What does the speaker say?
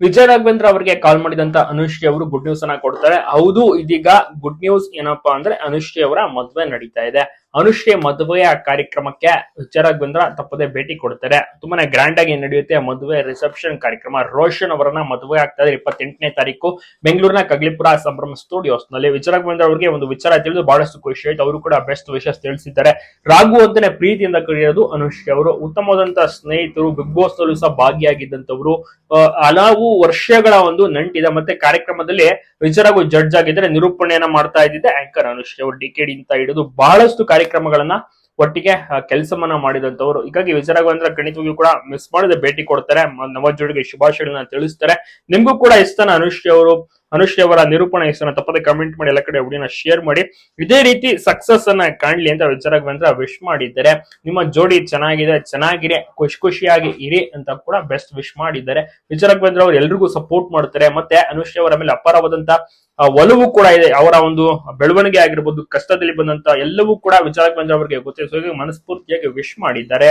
ವಿಜಯ ರಾಘವೇಂದ್ರ ಅವರಿಗೆ ಕಾಲ್ ಮಾಡಿದಂತ ಅನುಶ್ರೀ ಅವರು ಗುಡ್ ನ್ಯೂಸ್ ಅನ್ನ ಕೊಡ್ತಾರೆ. ಹೌದು, ಇದೀಗ ಗುಡ್ ನ್ಯೂಸ್ ಏನಪ್ಪಾ ಅಂದ್ರೆ ಅನುಶ್ರೀ ಅವರ ಮದುವೆ ನಡೀತಾ ಇದೆ. ಅನುಶ್ರೀ ಮದುವೆಯ ಕಾರ್ಯಕ್ರಮಕ್ಕೆ ವಿಜಯ ಬಂದ್ರ ತಪ್ಪದೆ ಭೇಟಿ ಕೊಡ್ತಾರೆ. ತುಂಬಾನೇ ಗ್ರ್ಯಾಂಡ್ ಆಗಿ ನಡೆಯುತ್ತೆ ಮದುವೆ ರಿಸೆಪ್ಷನ್ ಕಾರ್ಯಕ್ರಮ. ರೋಷನ್ ಅವರನ್ನ ಮದುವೆ ಆಗ್ತಾ ಇದೆ ಇಪ್ಪತ್ತೆಂಟನೇ ತಾರೀಕು. ಬೆಂಗಳೂರಿನ ಕಗ್ಲಿಪುರ ಸಂಭ್ರಮ ಸ್ಟುಡಿಯೋಸ್ನಲ್ಲಿ ವಿಜಯ ಬಂದ್ರ ಅವರಿಗೆ ಒಂದು ವಿಚಾರ ತಿಳಿದು ಬಹಳಷ್ಟು ಖುಷಿ ಆಯ್ತು. ಅವರು ಕೂಡ ಬೆಸ್ಟ್ ವಿಷಸ್ ತಿಳಿಸಿದ್ದಾರೆ. ರಾಘು ಅಂತಾನೆ ಪ್ರೀತಿಯಿಂದ ಕರೆಯೋದು ಅನುಶ್ರೀ ಅವರು. ಉತ್ತಮವಾದಂತಹ ಸ್ನೇಹಿತರು ಬಿಗ್ ಬಾಸ್ ನಲ್ಲೂ ಸಹ ಭಾಗಿಯಾಗಿದ್ದಂತವರು ಹಲವು ವರ್ಷಗಳ ಒಂದು ನಂಟಿದೆ. ಮತ್ತೆ ಕಾರ್ಯಕ್ರಮದಲ್ಲಿ ವಿಚಾರಗೂ ಜಡ್ಜ್ ಆಗಿದ್ರೆ ನಿರೂಪಣೆಯನ್ನ ಮಾಡ್ತಾ ಇದ್ದಿದ್ದೆ ಆಂಕರ್ ಅನುಶ್ರೀ ಅವರು. ಡಿಕೆಡಿ ಅಂತ ಹಿಡಿದು ಬಹಳಷ್ಟು ಕಾರ್ಯಕ್ರಮಗಳನ್ನ ಒಟ್ಟಿಗೆ ಕೆಲಸವನ್ನ ಮಾಡಿದಂತವರು ಹೀಗಾಗಿ ವಿಜಯರಾಘವೇಂದ್ರ ಖಂಡಿತವಾಗಿಯೂ ಕೂಡ ಮಿಸ್ ಮಾಡದೆ ಭೇಟಿ ಕೊಡ್ತಾರೆ. ನವಜೋಡಿಗೆ ನವ ಶುಭಾಶಯಗಳನ್ನ ತಿಳಿಸ್ತಾರೆ. ನಿಮ್ಗೂ ಕೂಡ ಇಷ್ಟನ ಅನುಶ್ರೀ ಅವರು. ಅನುಶ್ರೀ ಅವರ ನಿರೂಪಣೆ ಹೆಸರನ್ನ ತಪ್ಪದೆ ಕಮೆಂಟ್ ಮಾಡಿ ಎಲ್ಲ ಕಡೆ ವಿಡಿಯೋನ ಶೇರ್ ಮಾಡಿ. ಇದೇ ರೀತಿ ಸಕ್ಸಸ್ ಅನ್ನ ಕಾಣ್ಲಿ ಅಂತ ವಿಚಾರಗೋಂದ್ರ ವಿಶ್ ಮಾಡಿದ್ದಾರೆ. ನಿಮ್ಮ ಜೋಡಿ ಚೆನ್ನಾಗಿದೆ ಚೆನ್ನಾಗಿರಿ ಖುಷಿ ಖುಷಿಯಾಗಿ ಇರಿ ಅಂತ ಕೂಡ ಬೆಸ್ಟ್ ವಿಶ್ ಮಾಡಿದ್ದಾರೆ. ವಿಚಾರಕ್ಕೆ ಬಂದ್ರೆ ಅವ್ರು ಎಲ್ರಿಗೂ ಸಪೋರ್ಟ್ ಮಾಡ್ತಾರೆ. ಮತ್ತೆ ಅನುಶ್ರೀ ಅವರ ಮೇಲೆ ಅಪಾರವಾದಂತ ಒಲವು ಕೂಡ ಇದೆ. ಅವರ ಒಂದು ಬೆಳವಣಿಗೆ ಆಗಿರ್ಬೋದು, ಕಷ್ಟದಲ್ಲಿ ಬಂದಂತ ಎಲ್ಲವೂ ಕೂಡ ವಿಚಾರಗೋಂದ್ರ ಅವರಿಗೆ ಗೊತ್ತಿದೆ. ಸೊ ಹೀಗಾಗಿ ಮನಸ್ಫೂರ್ತಿಯಾಗಿ ವಿಶ್ ಮಾಡಿದ್ದಾರೆ.